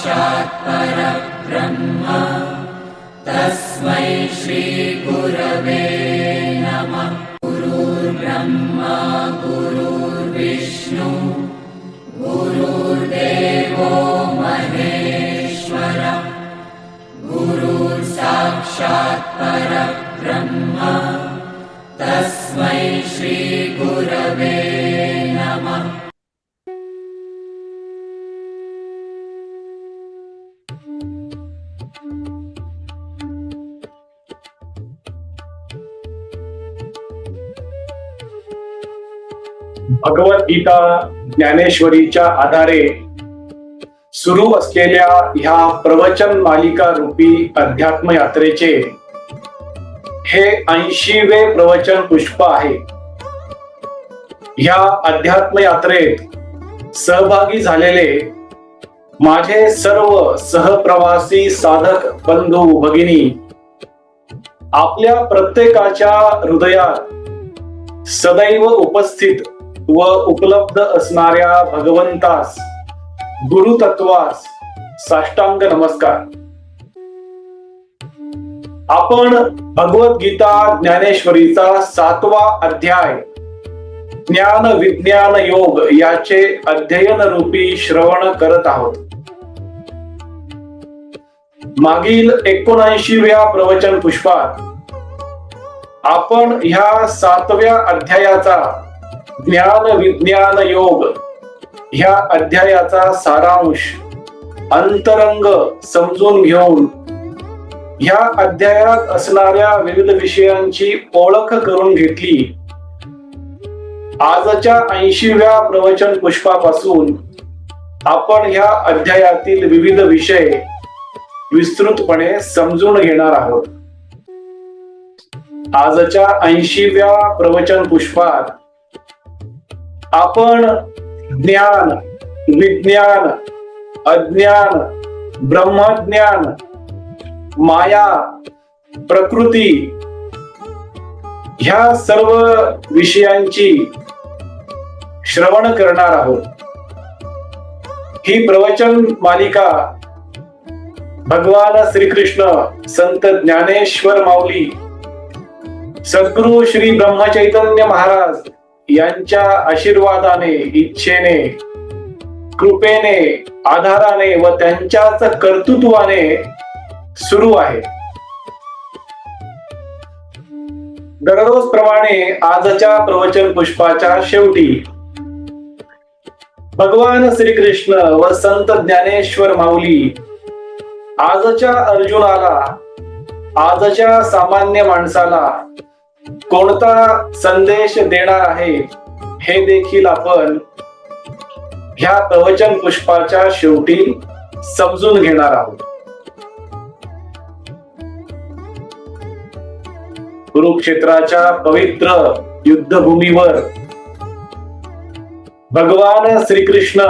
गुरुर्साक्षात् परब्रह्म तस्मै श्रीगुरवे नमः। गुरुर्ब्रह्मा गुरुर्विष्णु गुरुर्देवो भगवद्गीता ज्ञानेश्वरीच्या आधारे सुरू असलेल्या ह्या प्रवचन मालिका रूपी अध्यात्म यात्रेचे हे ऐंशीवे प्रवचन पुष्प आहे. ह्या अध्यात्म यात्रेत सहभागी झालेले माझे सर्व सहप्रवासी साधक बंधू भगिनी आपल्या प्रत्येकाच्या हृदयात सदैव उपस्थित व उपलब्ध असणाऱ्या भगवंतास गुरुतत्वास साष्टांग नमस्कार. आपण भगवद्गीता ज्ञानेश्वरीचा सातवा अध्याय ज्ञान विज्ञान योग याचे अध्ययन रूपी श्रवण करत आहोत. मागील एकोणऐंशीव्या प्रवचन पुष्पात आपण ह्या सातव्या अध्यायाचा ज्ञान विज्ञान योग. ह्या अध्यायाचा सारांश अंतरंग समजून घेऊन ह्या अध्यायात असणाऱ्या विविध विषयांची ओळख करून घेतली. आजच्या ऐंशीव्या प्रवचन पुष्पापासून आपण ह्या अध्यायातील विविध विषय विस्तृतपणे समजून घेणार आहोत. आजच्या ऐंशीव्या प्रवचन पुष्पात आपण ज्ञान विज्ञान अज्ञान ब्रह्मज्ञान माया प्रकृती ह्या सर्व विषयांची श्रवण करणार आहोत. ही प्रवचन मालिका भगवान श्रीकृष्ण संत ज्ञानेश्वर माऊली सद्गुरु श्री ब्रह्मचैतन्य महाराज यांच्या आशीर्वादाने इच्छेने कृपेने आधाराने व त्यांच्याच कर्तृत्वाने सुरू आहे. दररोज प्रमाणे आजच्या प्रवचन पुष्पाच्या शेवटी भगवान श्रीकृष्ण व संत ज्ञानेश्वर माऊली आजच्या अर्जुनाला आजच्या सामान्य माणसाला कोणता संदेश देणार आहे हे देखील आपण ह्या प्रवचन पुष्पाच्या शेवटी समजून घेणार आहोत. कुरुक्षेत्राच्या पवित्र युद्धभूमीवर भगवान श्रीकृष्ण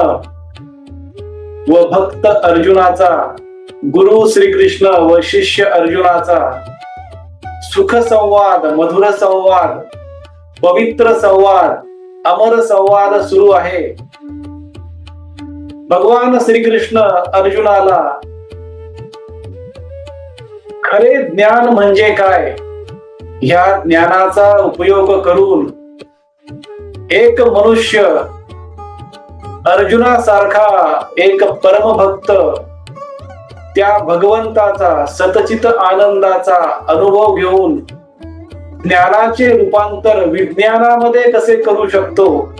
व भक्त अर्जुनाचा गुरु श्रीकृष्ण व शिष्य अर्जुनाचा सुख संवाद मधुर संवाद पवित्र संवाद अमर संवाद सुरू आहे. भगवान श्रीकृष्ण अर्जुनाला खरे ज्ञान म्हणजे काय? ह्या ज्ञानाचा उपयोग करून एक मनुष्य अर्जुनासारखा एक परमभक्त त्या भगवंताचा सतचित आनंदाचा अनुभव घेऊन ज्ञानाचे रूपांतर विज्ञानामध्ये कसे करू शकतो?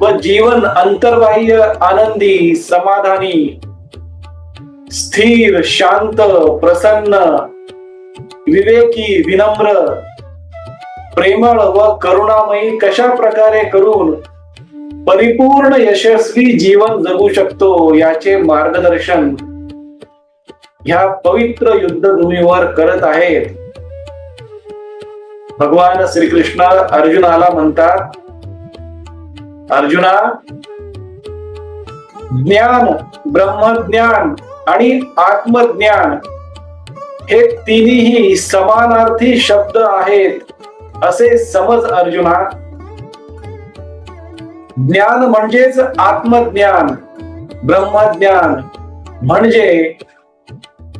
व जीवन अंतर्बाह्य आनंदी समाधानी स्थिर शांत प्रसन्न विवेकी विनम्र प्रेमळ व करुणामयी कशा प्रकारे करून परिपूर्ण यशस्वी जीवन जगू शकतो याचे मार्गदर्शन ह्या पवित्र युद्धभूमीवर करत आहेत. भगवान श्रीकृष्ण अर्जुनाला म्हणतात अर्जुना ज्ञान ब्रह्मज्ञान आणि आत्मज्ञान हे तिन्ही समानार्थी शब्द आहेत असे समज अर्जुना. ज्ञान म्हणजेच आत्मज्ञान ब्रह्मज्ञान म्हणजे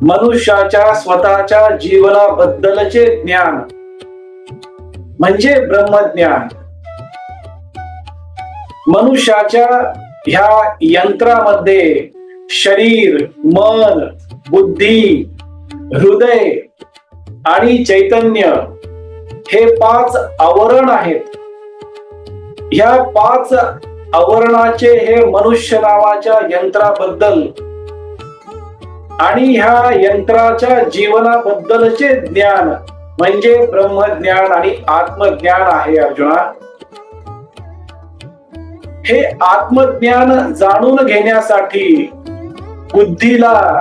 मनुष्याच्या स्वतःच्या जीवनाबद्दलचे ज्ञान. म्हणजे ब्रह्मज्ञान. मनुष्याच्या ह्या यंत्रामध्ये शरीर मन बुद्धी हृदय आणि चैतन्य हे पाच आवरण आहेत. ह्या पाच आवरणाचे हे मनुष्य नावाच्या यंत्राबद्दल आणि ह्या यंत्राच्या जीवनाबद्दलचे ज्ञान म्हणजे ब्रह्मज्ञान आणि आत्मज्ञान आहे अर्जुना. हे आत्मज्ञान जाणून घेण्यासाठी बुद्धीला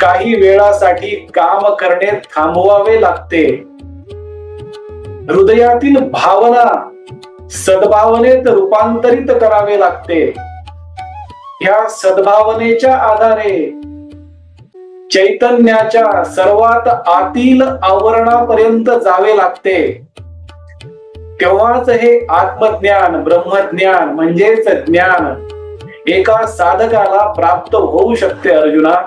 काही वेळासाठी काम करणे थांबवावे लागते. हृदयातील भावना सद्भावनेत रूपांतरित करावे लागते. ह्या सद्भावनेच्या आधारे चैतन्याच्या सर्वात आतील आवरणापर्यंत जावे लागते. तेव्हाच हे आत्मज्ञान ब्रह्मज्ञान म्हणजेच ज्ञान एका साधकाला प्राप्त होऊ शकते अर्जुना.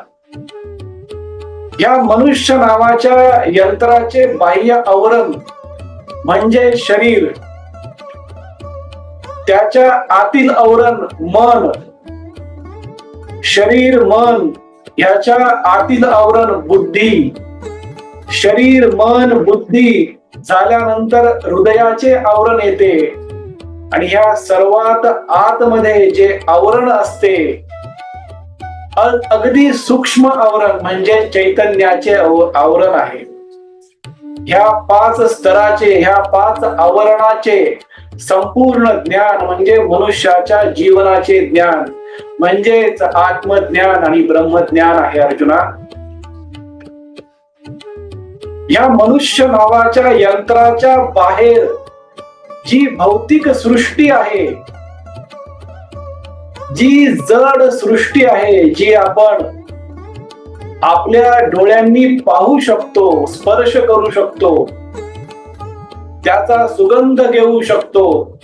या मनुष्य नावाच्या यंत्राचे बाह्य आवरण म्हणजे शरीर. त्याच्या आतील आवरण मन. शरीर मन याच्या आतील आवरण बुद्धी शरीर मन बुद्धी झाल्यानंतर हृदयाचे आवरण येते. आणि ह्या सर्वात आतमध्ये जे आवरण असते अगदी सूक्ष्म आवरण म्हणजे चैतन्याचे आवरण आहे. ह्या पाच स्तराचे ह्या पाच आवरणाचे संपूर्ण ज्ञान म्हणजे मनुष्याच्या जीवनाचे ज्ञान. म्हणजेच आत्मज्ञान आणि ब्रह्मज्ञान आहे अर्जुना. या मनुष्य नावाच्या यंत्राच्या बाहेर जी भौतिक सृष्टी आहे जी जड सृष्टी आहे जी आपण आपल्या डोळ्यांनी पाहू शकतो स्पर्श करू शकतो त्याचा सुगंध घेऊ शकतो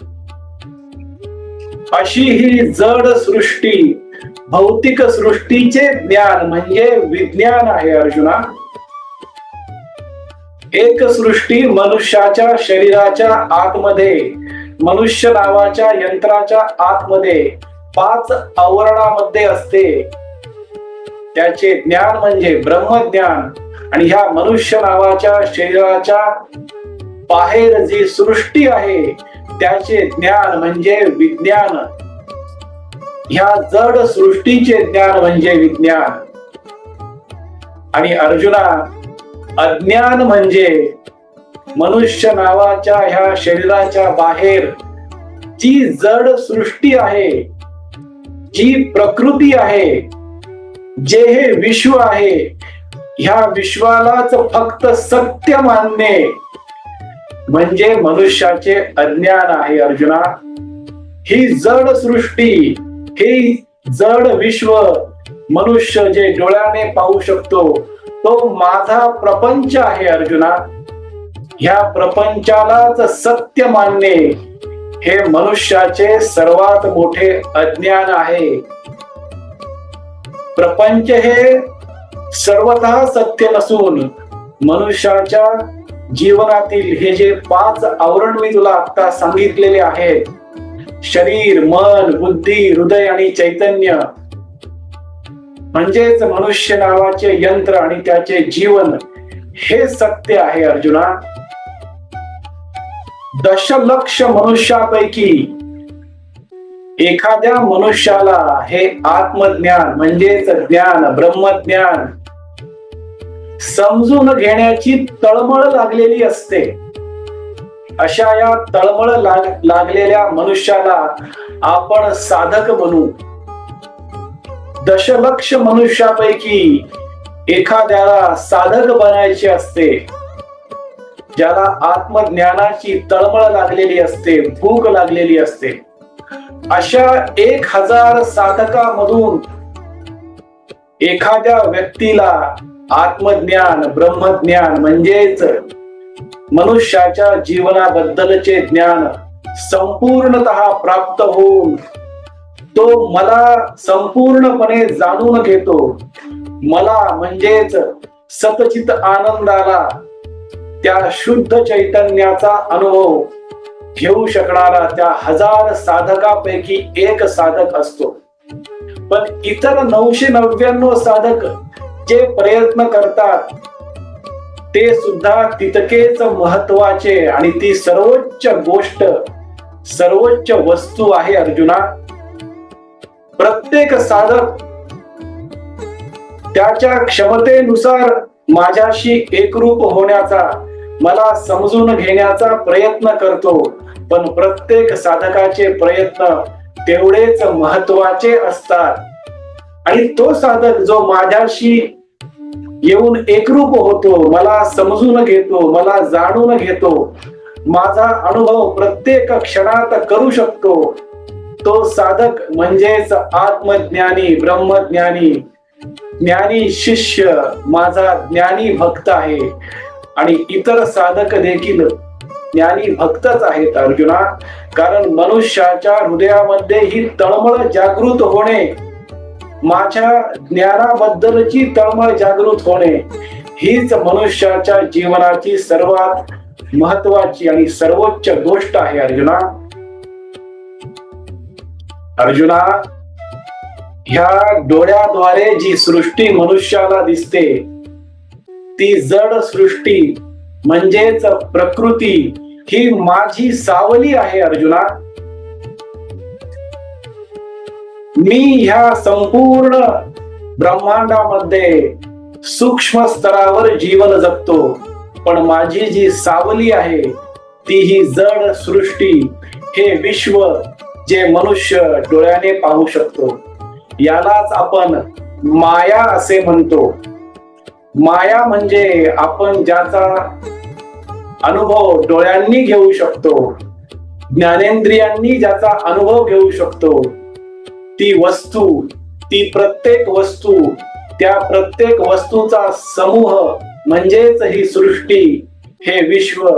अशी ही जड सृष्टी भौतिक सृष्टीचे ज्ञान म्हणजे विज्ञान आहे अर्जुना. एक सृष्टी मनुष्याच्या शरीराच्या आतमध्ये मनुष्य नावाच्या यंत्राच्या आतमध्ये पाच आवरणामध्ये असते. त्याचे ज्ञान म्हणजे ब्रह्मज्ञान. आणि ह्या मनुष्य नावाच्या शरीराच्या बाहेर जी सृष्टी आहे त्याचे ज्ञान म्हणजे विज्ञान. ह्या जड सृष्टीचे ज्ञान म्हणजे विज्ञान. आणि अर्जुना अज्ञान म्हणजे मनुष्य नावाच्या ह्या शरीराच्या बाहेर जी जड सृष्टी आहे जी प्रकृती आहे जे हे विश्व आहे ह्या विश्वालाच फक्त सत्य मानणे म्हणजे मनुष्याचे अज्ञान आहे अर्जुना. ही जड सृष्टी ही जड विश्व मनुष्य जे डोळ्याने पाहू शकतो तो माझा प्रपंच आहे अर्जुना. ह्या प्रपंचालाच सत्य मानणे हे मनुष्याचे सर्वात मोठे अज्ञान आहे. प्रपंच हे सर्वतः सत्य नसून मनुष्याच्या जीवनातील हे जे पाच आवरण मी तुला आता सांगितलेले आहेत शरीर मन बुद्धी हृदय आणि चैतन्य म्हणजेच मनुष्य नावाचे यंत्र आणि त्याचे जीवन हे सत्य आहे अर्जुना. दशलक्ष मनुष्यापैकी एखाद्या मनुष्याला हे आत्मज्ञान म्हणजेच ज्ञान ब्रह्मज्ञान समजून घेण्याची तळमळ लागलेली असते. अशा या तळमळ लाग लागलेल्या मनुष्याला आपण साधक म्हणू. दशलक्ष मनुष्यापैकी एखाद्याला साधक बनायचे असते. ज्याला आत्मज्ञानाची तळमळ लागलेली असते भूक लागलेली असते. अशा एक हजार साधकामधून एखाद्या व्यक्तीला आत्मज्ञान ब्रह्मज्ञान म्हणजेच मनुष्याच्या जीवनाबद्दलचे ज्ञान संपूर्णत प्राप्त होऊन तो मला संपूर्णपणे जाणून घेतो. मला म्हणजेच सतचित आनंदाला त्या शुद्ध चैतन्याचा अनुभव घेऊ शकणारा त्या हजार साधकापैकी एक साधक असतो. पण इतर नऊशे नव्याण्णव साधक जे प्रयत्न करतात ते सुद्धा तितकेच महत्त्वाचे आणि ती सर्वोच्च गोष्ट सर्वोच्च वस्तू आहे अर्जुना. प्रत्येक साधक त्याच्या क्षमतेनुसार माझ्याशी एकरूप होण्याचा मला समजून घेण्याचा प्रयत्न करतो. पण प्रत्येक साधकाचे प्रयत्न तेवढेच महत्त्वाचे असतात. आणि तो साधक जो माझ्याशी येऊन एकरूप होतो मला समजून घेतो मला जाणून घेतो. माझा अनुभव प्रत्येक क्षणात करू शकतो. तो साधक म्हणजेच आत्मज्ञानी ब्रह्मज्ञानी. ज्ञानी शिष्य माझा ज्ञानी भक्त आहे. आणि इतर साधक देखील ज्ञानी भक्तच आहेत अर्जुना. कारण मनुष्याच्या हृदयामध्ये ही तळमळ जागृत होणे माझ्या ज्ञानाबद्दलची तळमळ जागृत होणे हीच मनुष्याच्या जीवनाची सर्वात महत्वाची आणि सर्वोच्च गोष्ट आहे अर्जुना. अर्जुना ह्या डोळ्याद्वारे जी सृष्टी मनुष्याला दिसते ती जड सृष्टी म्हणजेच प्रकृती ही माझी सावली आहे अर्जुना. मी ह्या संपूर्ण ब्रह्मांडामध्ये सूक्ष्म स्तरावर जीवन जगतो. पण माझी जी सावली आहे ती ही जड सृष्टी हे विश्व जे मनुष्य डोळ्याने पाहू शकतो. यालाच आपण माया असे म्हणतो. माया म्हणजे आपण ज्याचा अनुभव डोळ्यांनी घेऊ शकतो ज्ञानेंद्रियांनी ज्याचा अनुभव घेऊ शकतो. ती वस्तू ती प्रत्येक वस्तू त्या प्रत्येक वस्तूचा समूह म्हणजेच ही सृष्टी हे विश्व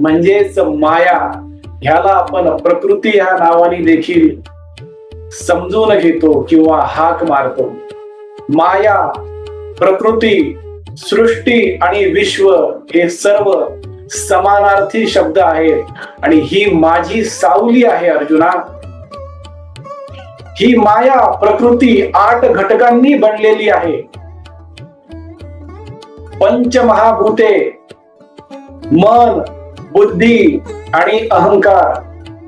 म्हणजेच माया ह्याला आपण प्रकृती ह्या नावाने देखील समजून घेतो किंवा हाक मारतो. माया प्रकृती सृष्टी आणि विश्व हे सर्व समानार्थी शब्द आहेत. आणि ही माझी सावली आहे अर्जुना. ही माया प्रकृती आठ घटकांनी बनलेली आहे. पंचमहाभूते मन बुद्धी आणि अहंकार.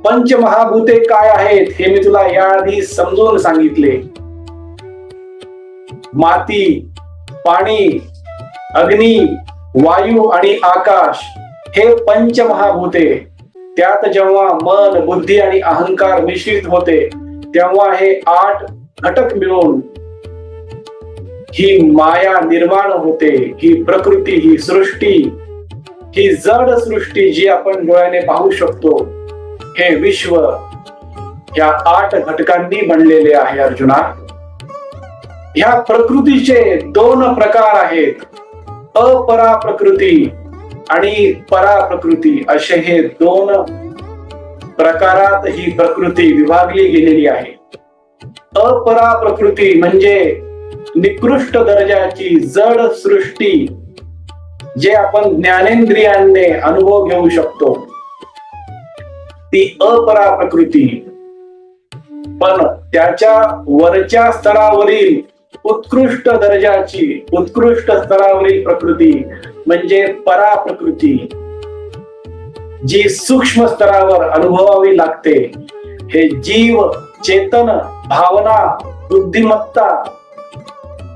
पंचमहाभूते काय आहेत हे मी तुला याआधी समजून सांगितले. माती पाणी अग्नी वायू आणि आकाश हे पंचमहाभूते. त्यात जेव्हा मन बुद्धी आणि अहंकार मिश्रित होते तेव्हा हे आठ घटक मिळून ही माया निर्माण होते ही प्रकृती ही सृष्टी ही जड सृष्टी जी आपण डोळ्याने पाहू शकतो हे विश्व या आठ घटकांनी बनलेले आहे अर्जुना. ह्या प्रकृतीचे दोन प्रकार आहेत अपरा प्रकृती आणि परा प्रकृती असे हे दोन प्रकारात ही प्रकृती विभागली गेलेली आहे. अपरा प्रकृती म्हणजे निकृष्ट दर्जाची जड सृष्टी जे आपण ज्ञानेंद्रियांने अनुभव घेऊ शकतो. ती अपरा प्रकृती पण त्याच्या वरच्या स्तरावरील उत्कृष्ट दर्जाची उत्कृष्ट स्तरावरील प्रकृती म्हणजे परा प्रकृती जी सूक्ष्म स्तरावर अनुभवावी लागते हे जीव चेतन भावना बुद्धिमत्ता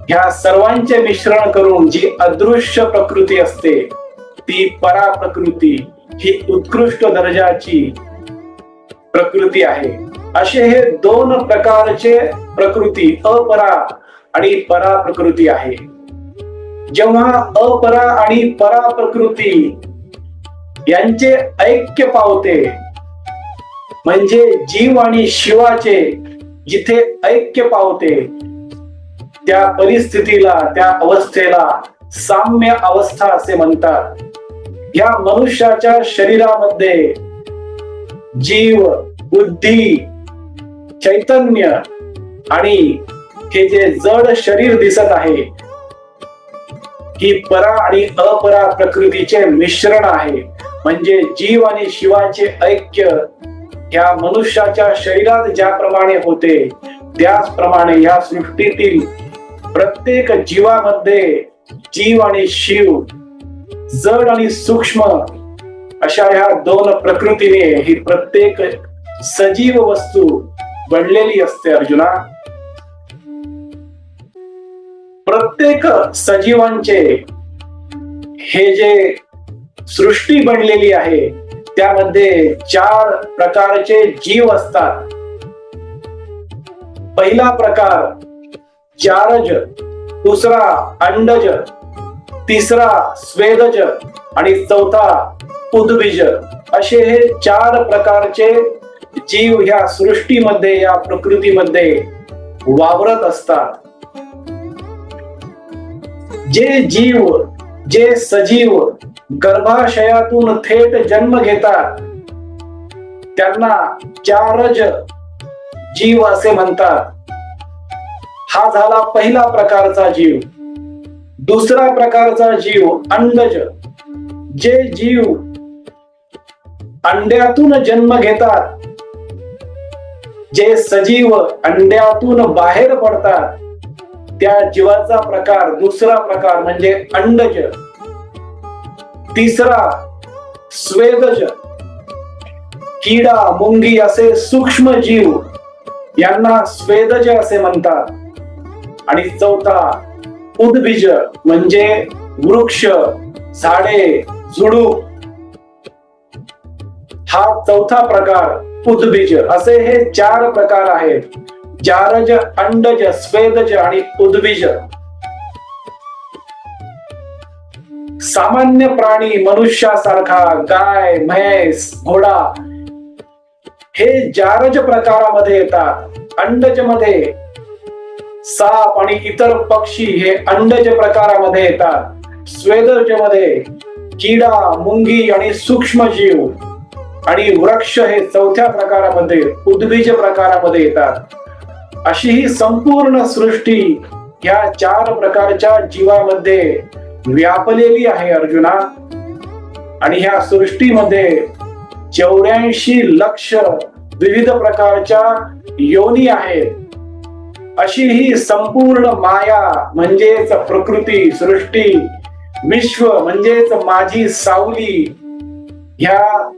ह्या सर्वांचे मिश्रण करून जी अदृश्य प्रकृती असते ती परा प्रकृती ही उत्कृष्ट दर्जाची प्रकृती आहे. असे हे दोन प्रकारचे प्रकृती अपरा आणि परा प्रकृती आहे. जेव्हा अपरा आणि परा प्रकृती यांचे ऐक्य पावते. म्हणजे जीव आणि शिवाचे जिथे ऐक्य पावते त्या परिस्थितीला त्या अवस्थेला साम्य अवस्था असे म्हणतात. या मनुष्याच्या शरीरामध्ये जीव बुद्धी चैतन्य आणि हे जे जड शरीर दिसत आहे ही परा आणि अपरा प्रकृतीचे मिश्रण आहे. म्हणजे जीव आणि शिवाचे ऐक्य या मनुष्याच्या शरीरात ज्याप्रमाणे होते त्याचप्रमाणे या सृष्टीतील प्रत्येक जीवामध्ये जीव आणि शिव जड आणि सूक्ष्म अशा ह्या दोन प्रकृतीने ही प्रत्येक सजीव वस्तू बनलेली असते अर्जुना. प्रत्येक सजीवांचे हे जे सृष्टी बनलेली आहे. त्यामध्ये चार प्रकारचे जीव असतात. पहिला प्रकार चारज दुसरा अंडज तिसरा स्वेदज आणि चौथा उद्बीज असे हे चार प्रकारचे जीव ह्या सृष्टीमध्ये या प्रकृतीमध्ये वावरत असतात. जे जीव जे सजीव गर्भाशयातून थेट जन्म घेतात त्यांना चारज जीव असे म्हणतात. हा झाला पहिला प्रकारचा जीव. दुसरा प्रकारचा जीव अंडज. जे जीव अंड्यातून जन्म घेतात जे सजीव अंड्यातून बाहेर पडतात त्या जीवाचा प्रकार दुसरा प्रकार म्हणजे अंडज. तिसरा स्वेदज. किडा मुंगी असे सूक्ष्म जीव यांना स्वेदज असे म्हणतात. आणि चौथा उद्बीज म्हणजे वृक्ष झाडे झुडूप हा चौथा प्रकार उद्बीज असे हे चार प्रकार आहेत. जारज अंडज स्वेदज आणि उद्बीज सामान्य प्राणी मनुष्यासारखा गाय म्हैस घोडा हे जारज प्रकारामध्ये येतात अंडजमध्ये साप आणि इतर पक्षी हे अंडज प्रकारामध्ये येतात स्वेदजमध्ये किडा मुंगी आणि सूक्ष्मजीव आणि वृक्ष हे चौथ्या प्रकारामध्ये उद्बीज प्रकारामध्ये येतात अशी ही संपूर्ण सृष्टी या चार प्रकारच्या जीवामध्ये व्यापलेली आहे अर्जुना. आणि ह्या सृष्टीमध्ये चौऱ्याऐंशी लक्ष विविध प्रकारच्या योनी आहेत. अशी ही संपूर्ण माया म्हणजेच प्रकृती सृष्टी विश्व म्हणजेच माझी सावली ह्या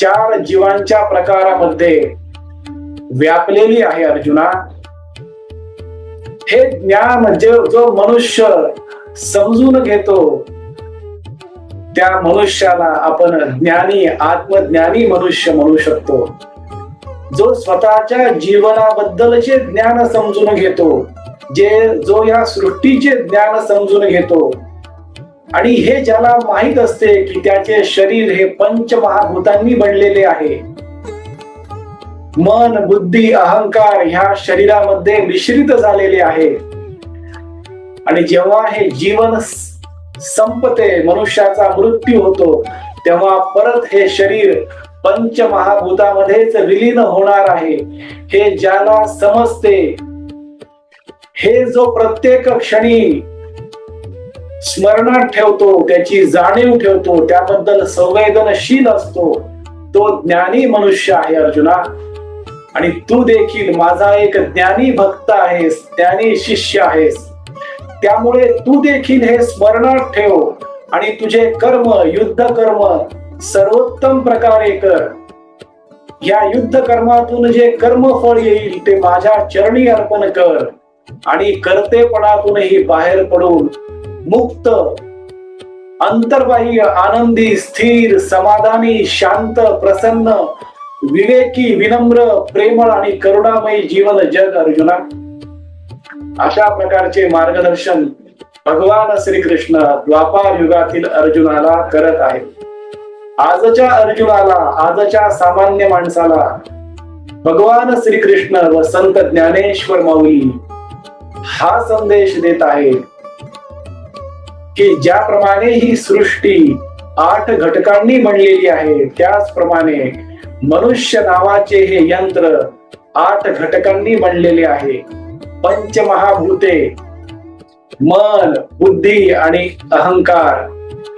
चार जीवांच्या प्रकारामध्ये व्यापलेली आहे अर्जुना. हे ज्ञान जे जो मनुष्य समजून घेतो त्या मनुष्याला आपण ज्ञानी आत्मज्ञानी मनुष्य म्हणू शकतो. जो स्वतःच्या जीवनाबद्दलचे ज्ञान समजून घेतो जे जो या सृष्टीचे ज्ञान समजून घेतो आणि हे ज्याला माहीत असते की त्याचे शरीर हे पंचमहाभूतांनी बनलेले आहे मन बुद्धी अहंकार ह्या शरीरामध्ये मिश्रित झालेले आहे. आणि जेव्हा हे जीवन संपते मनुष्याचा मृत्यू होतो तेव्हा परत हे शरीर पंचमहाभूतामध्येच विलीन होणार आहे. हे ज्याला समजते हे जो प्रत्येक क्षणी स्मरणात ठेवतो त्याची जाणीव ठेवतो त्याबद्दल संवेदनशील असतो तो ज्ञानी मनुष्य आहे अर्जुना. आणि तू देखील माझा एक ज्ञानी भक्त आहेस ज्ञानी शिष्य आहेस. त्यामुळे तू देखील हे स्मरणात ठेव आणि तुझे कर्म युद्ध कर्म सर्वोत्तम प्रकारे कर. या युद्ध कर्मातून जे कर्मफळ येईल ते माझ्या चरणी अर्पण कर आणि कर्तेपणातूनही बाहेर पडून मुक्त अंतर्बाह्य आनंदी स्थिर समाधानी शांत प्रसन्न विवेकी विनम्र प्रेमळ आणि करुणामयी जीवन जग अर्जुना. अशा प्रकारचे मार्गदर्शन भगवान श्रीकृष्ण द्वापार युगातील अर्जुनाला करत आहेत. आजच्या अर्जुनाला आजच्या सामान्य माणसाला भगवान श्रीकृष्ण व संत ज्ञानेश्वर माऊली हा संदेश देत आहे की ज्याप्रमाणे ही सृष्टी आठ घटकांनी बनलेली आहे त्याचप्रमाणे मनुष्य नावाचे हे यंत्र आठ घटकांनी बनलेले आहे. पंचमहाभूते मन बुद्धी आणि अहंकार.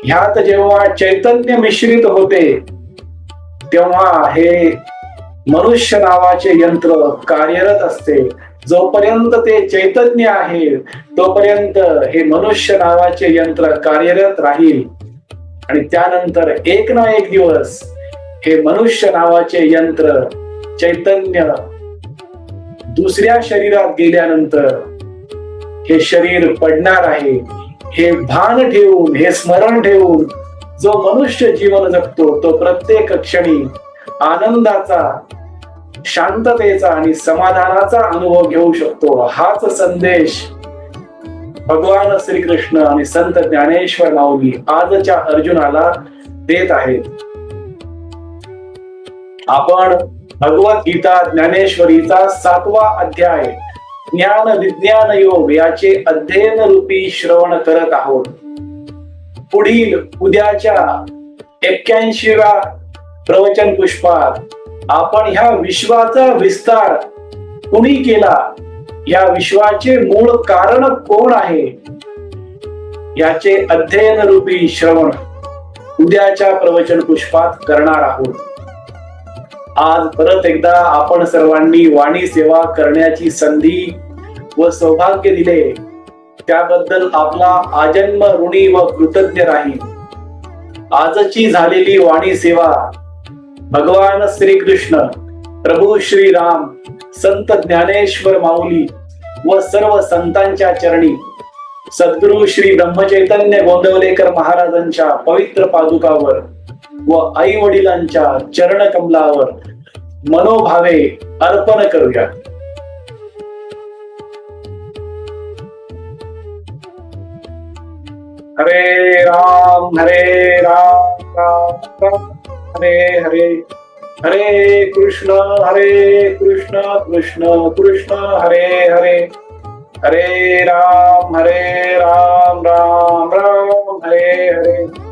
ह्यात जेव्हा चैतन्य मिश्रित होते तेव्हा हे मनुष्य नावाचे यंत्र कार्यरत असते. जोपर्यंत ते चैतन्य आहे तोपर्यंत हे मनुष्य नावाचे यंत्र कार्यरत राहील. आणि त्यानंतर एक ना एक दिवस हे मनुष्य नावाचे यंत्र चैतन्य दुसऱ्या शरीरात गेल्यानंतर हे शरीर पडणार आहे. हे भान ठेवून हे स्मरण ठेवून जो मनुष्य जीवन जगतो तो प्रत्येक क्षणी आनंदाचा शांततेचा आणि समाधानाचा अनुभव घेऊ शकतो. हाच संदेश भगवान श्रीकृष्ण आणि संत ज्ञानेश्वर माऊली आजच्या अर्जुनाला देत आहेत. आपण भगवद्गीता ज्ञानेश्वरीचा सातवा अध्याय ज्ञान विज्ञान योग याचे अध्ययन रूपी श्रवण करत आहोत. पुढील उद्याच्या एक्क्याऐंशीव्या प्रवचन पुष्पात आपण ह्या विश्वाचा विस्तार कुणी केला? या विश्वाचे मूळ कारण कोण आहे? याचे अध्ययन रूपी श्रवण उद्याच्या प्रवचन पुष्पात करणार आहोत. आज परत एकदा आपण सर्वांनी वाणी सेवा करण्याची संधी व सौभाग्य दिले. त्याबद्दल आपला आजन्म ऋणी व कृतज्ञ राहील आजची झालेली वाणी सेवा भगवान श्री कृष्ण प्रभू श्रीराम संत ज्ञानेश्वर माऊली व सर्व संतांच्या चरणी सद्गुरु श्री ब्रह्मचैतन्य गोंदवलेकर महाराजांच्या पवित्र पादुकावर व आई वडिलांच्या चरण कमलावर मनोभावे अर्पण करूया. हरे राम हरे राम राम राम हरे हरे. हरे कृष्ण हरे कृष्ण कृष्ण कृष्ण हरे हरे. हरे राम हरे राम राम राम हरे हरे.